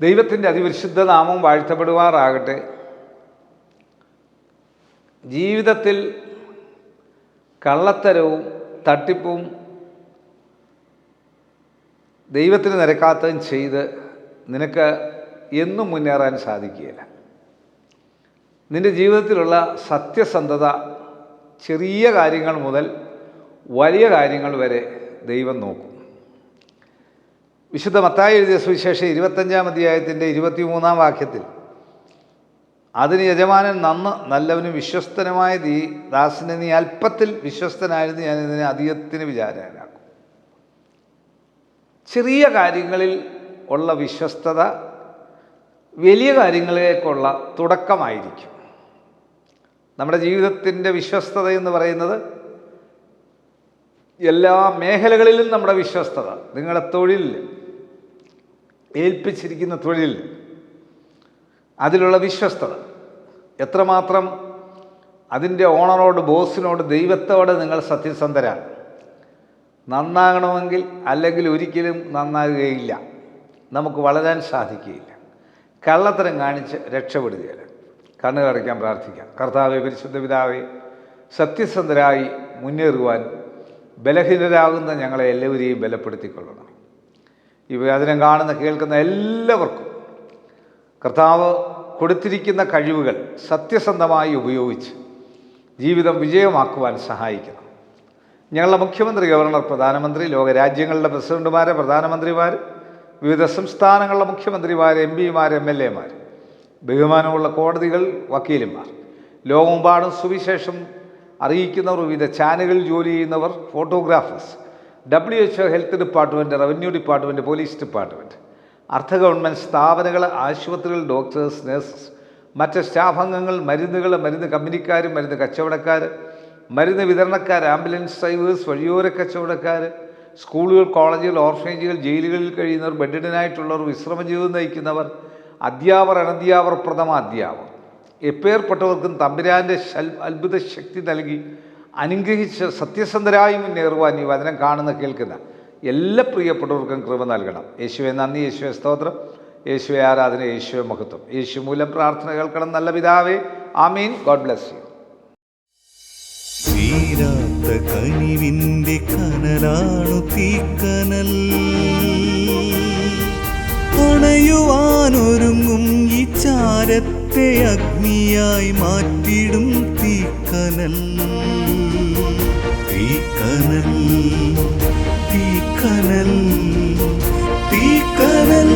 ദൈവത്തിന്റെ അതിവിശുദ്ധ നാമം വാഴ്ത്തപ്പെടുവാറാകട്ടെ. ജീവിതത്തിൽ കള്ളത്തരവും തട്ടിപ്പും ദൈവത്തിന് നിരക്കാത്തതും ചെയ്ത് നിനക്ക് എന്നും മുന്നേറാൻ സാധിക്കുകയില്ല. നിന്റെ ജീവിതത്തിലുള്ള സത്യസന്ധത ചെറിയ കാര്യങ്ങൾ മുതൽ വലിയ കാര്യങ്ങൾ വരെ ദൈവം നോക്കും. വിശുദ്ധ മത്തായി എഴുതിയ സുവിശേഷം ഇരുപത്തഞ്ചാം അധ്യായത്തിന്റെ ഇരുപത്തിമൂന്നാം വാക്യത്തിൽ അതിന് യജമാനൻ നന്ന് നല്ലവനും വിശ്വസ്തനുമായ നീ ദാസിനെ നീ അല്പത്തിൽ വിശ്വസ്തനായിരുന്നു ഞാൻ ഇതിനെ അധികത്തിന് വിചാരനാക്കും ചെറിയ കാര്യങ്ങളിൽ ഉള്ള വിശ്വസ്തത വലിയ കാര്യങ്ങളിലേക്കുള്ള തുടക്കമായിരിക്കും. നമ്മുടെ ജീവിതത്തിന്റെ വിശ്വസ്തത എന്ന് പറയുന്നത് എല്ലാ മേഖലകളിലും നമ്മുടെ വിശ്വസ്തത നിങ്ങളുടെ തൊഴിൽ ഏൽപ്പിച്ചിരിക്കുന്ന തൊഴിൽ അതിലുള്ള വിശ്വസ്തത. എത്രമാത്രം അതിന്റെ ഓണറോട് ബോസിനോട് ദൈവത്തോട് നിങ്ങൾ സത്യസന്ധരാണ്. നന്നാകണമെങ്കിൽ അല്ലെങ്കിൽ ഒരിക്കലും നന്നാകുകയില്ല. നമുക്ക് വളരാൻ സാധിക്കുകയില്ല. കള്ളത്തരം കാണിച്ച് രക്ഷപ്പെടുകയില്ല. കണ്ണുകടയ്ക്കാൻ പ്രാർത്ഥിക്കാം. കർത്താവെ പരിശുദ്ധ പിതാവെ സത്യസന്ധരായി മുന്നേറുവാൻ ബലഹീനരാകുന്ന ഞങ്ങളെ എല്ലാവരെയും ബലപ്പെടുത്തിക്കൊള്ളണം. ഈ വേദനം കാണുന്ന കേൾക്കുന്ന എല്ലാവർക്കും കർത്താവ് കൊടുത്തിരിക്കുന്ന കഴിവുകൾ സത്യസന്ധമായി ഉപയോഗിച്ച് ജീവിതം വിജയമാക്കുവാൻ സഹായിക്കണം. ഞങ്ങളുടെ മുഖ്യമന്ത്രി ഗവർണർ പ്രധാനമന്ത്രി ലോകരാജ്യങ്ങളുടെ പ്രസിഡന്റുമാർ പ്രധാനമന്ത്രിമാർ വിവിധ സംസ്ഥാനങ്ങളുടെ മുഖ്യമന്ത്രിമാർ എം പിമാർ എം എൽ എമാർ ബഹുമാനമുള്ള കോടതികൾ വക്കീലന്മാർ ലോകമെമ്പാടും സുവിശേഷം അറിയിക്കുന്നവർ വിവിധ ചാനലുകളിൽ ജോലി ചെയ്യുന്നവർ photographers W H health department revenue department police department അർദ്ധ ഗവൺമെന്റ് സ്ഥാപനങ്ങൾ ആശുപത്രികൾ ഡോക്ടേഴ്സ് നഴ്സസ് മറ്റ് സ്റ്റാഫ് അംഗങ്ങൾ മരുന്നുകൾ മരുന്ന് കമ്പനിക്കാർ മരുന്ന് കച്ചവടക്കാർ മരുന്ന് വിതരണക്കാർ ആംബുലൻസ് ഡ്രൈവേഴ്സ് വഴിയോര കച്ചവടക്കാർ സ്കൂളുകൾ കോളേജുകൾ ഓർഫനേജുകൾ ജയിലുകളിൽ കഴിയുന്നവർ ബെഡിഡനായിട്ടുള്ളവർ വിശ്രമ ജീവിതം നയിക്കുന്നവർ അധ്യാപർ അനധ്യാപർ പ്രഥമ അധ്യാപർ എപ്പേർപ്പെട്ടവർക്കും തമ്പുരാന്റെ അത്ഭുത ശക്തി നൽകി അനുഗ്രഹിച്ച് സത്യസന്ധരായി മുന്നേറുവാൻ ഈ വചനം കാണുന്ന കേൾക്കുന്ന എല്ലാ പ്രിയപ്പെട്ടവർക്കും കൃപ നൽകണം. യേശുവെ നന്ദി. യേശുവെ സ്തോത്രം. യേശുവെ ആരാധന. യേശുവെ മഹത്വം. യേശു മൂലം പ്രാർത്ഥന കേൾക്കണം. നല്ല പിതാവേ ആമീൻ. God bless you. തീരാത്ത കനലാണു തീക്കനൽ. അണയുവാനൊരുങ്ങും ഈ ചാരത്തെ അഗ്നിയായി മാറ്റിടും തീക്കനൽ തീക്കനൽ തീക്കനൽ തീക്കനൽ